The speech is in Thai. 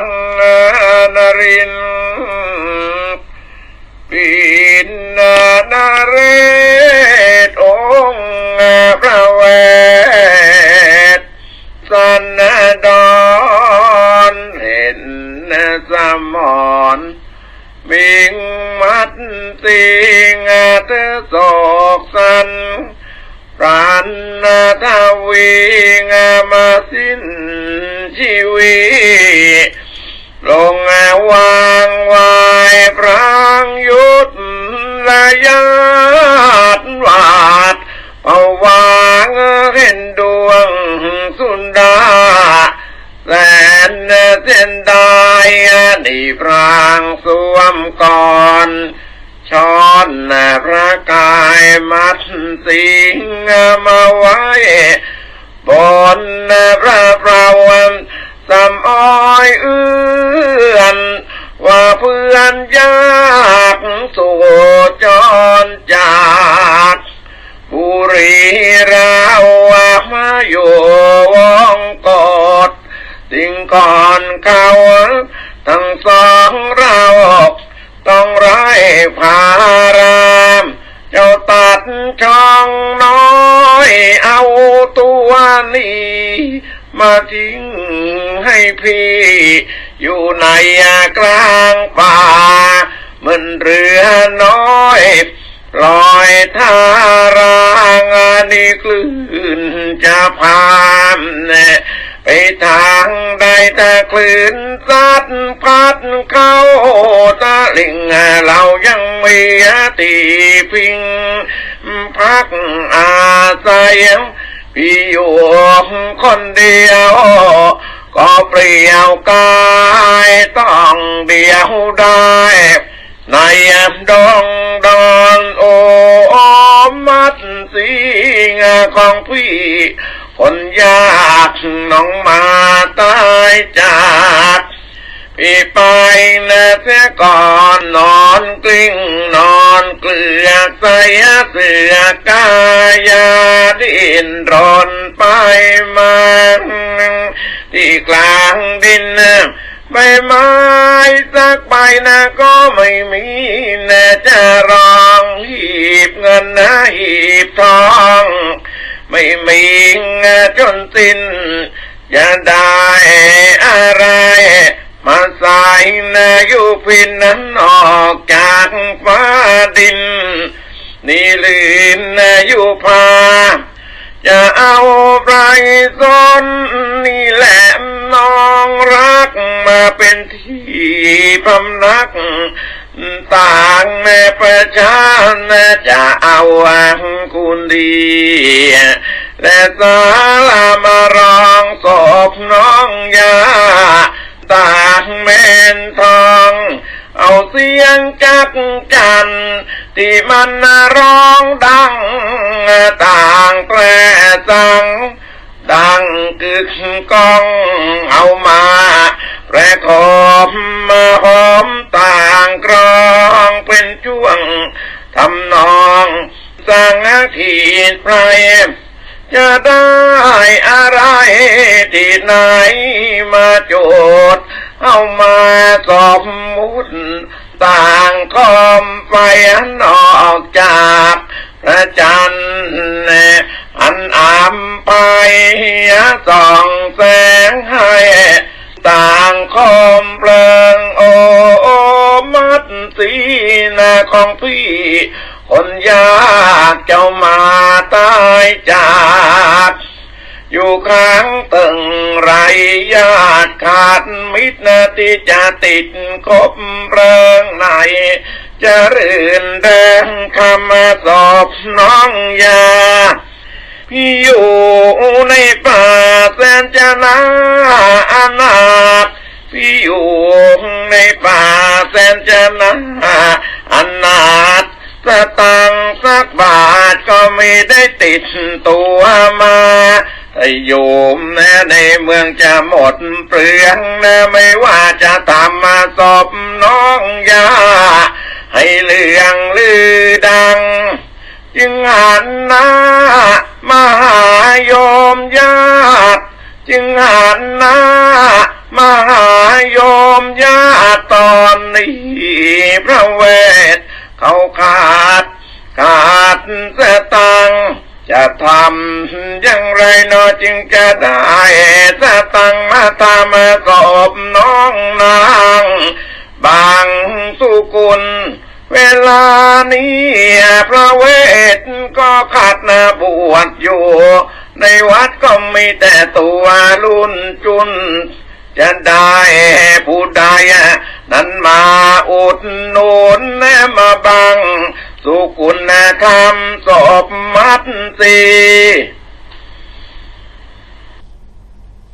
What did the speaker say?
งนรินทร์ปินนาเรศองค์พระเวทสันดอนเห็นสมอนมิงมัดสิงเธอโศกสันปราณทวีงามาสิ้น ชีวิตลงวางวายพรางยุทธและญาติวาดเอาวางเห็นดวงสุนดาแสนเส้นได้นี่พรางสวมก่อนช้อนพระกายมัดสิงมาไว้บนพระประวัน สำอ้อยเอื้อนว่าเพื่อนยากสู่จรจากบุรีเรามาอยู่วงกอดสิ่งก่อนเขาทั้งสองเราต้องไร้พารามเจ้าตัดช่องน้อยเอาตัวนี้ มาทิ้งให้พี่ อยู่ในกลางป่าเหมือนเรือน้อยลอยทารางนี่คลื่นจะพามไปทางใดแตะคลื่นซัดพัดเข้าตะลิงเรายังมีตีพิง พักอาศัย พี่อยู่คนเดียว ก็เปลี่ยวกายต้องเดียวได้ ในดงดอนโอมัดสิงของพี่ คนยากน้องมาตายจาก พี่ไปนะเสียก่อนนอนกลิ้งนอนเกลือใส่เสือกายาดินรนไปมาที่กลางดินใบไม้สักใบนะก็ไม่มีนะจะรองหีบเงินนะหีบทอง ไม่มีจนสิ้นจะได้อะไรมา นาอยู่พินนั้นออกจากฟ้าดินนี่ลืนนาอยู่พา จะเอาไรซนนี่แหละน้องรักมาเป็นที่พำนัก ต่างในประชาจะเอาอังคุณดีและสาลามารองศพน้องยา ตางเมนทอง เอาเสียงจักจัน ที่มันร้องดัง ต่างแปรสัง ดังกึกก้องเอามาแปรขอบมาหอมต่างกรองเป็นช่วงทำนองสังขีไพร จะได้อะไรที่ไหนมาโจทย์เอามาสอบมุดต่างคอมไฟนอกจากพระจันทร์อันอามไปส่องแสงให้ ต่างคอมเพลิงโอมัดสีนาของพี่ คนยากเจ้ามาตายจาก อยู่ข้างตึงไรญาติขาดมิตรนาที่จะติดคบเพลิงในจะรื่นแดงคำสอบน้องยาพี่อยู่ในป่าแสนจะนาอนาถพี่อยู่ในป่าแสนจะนา สตังสักบาทก็ไม่ได้ติดตัวมาถ้าโยมนะในเมืองจะหมดเปลืองนะไม่ว่าจะทำมาสอบน้องยา ให้เรื่องลือดัง จึงหันหน้ามาหาโยมญาติจึงหันหน้ามาหาโยมญาติตอนนี้พระเวท เขาขาด ขาดสตังจะทำอย่างไรเนอจึงจะได้สตังมาทำกบน้องนาง บางสุกุล เวลานี้พระเวทก็ขาดนาบวชอยู่ ในวัดก็มีแต่ตัวรุ่นจุน จะได้ผู้ใด นั้นมาอุดหนุนมาบัง สุกุณธรรมศพมัดสี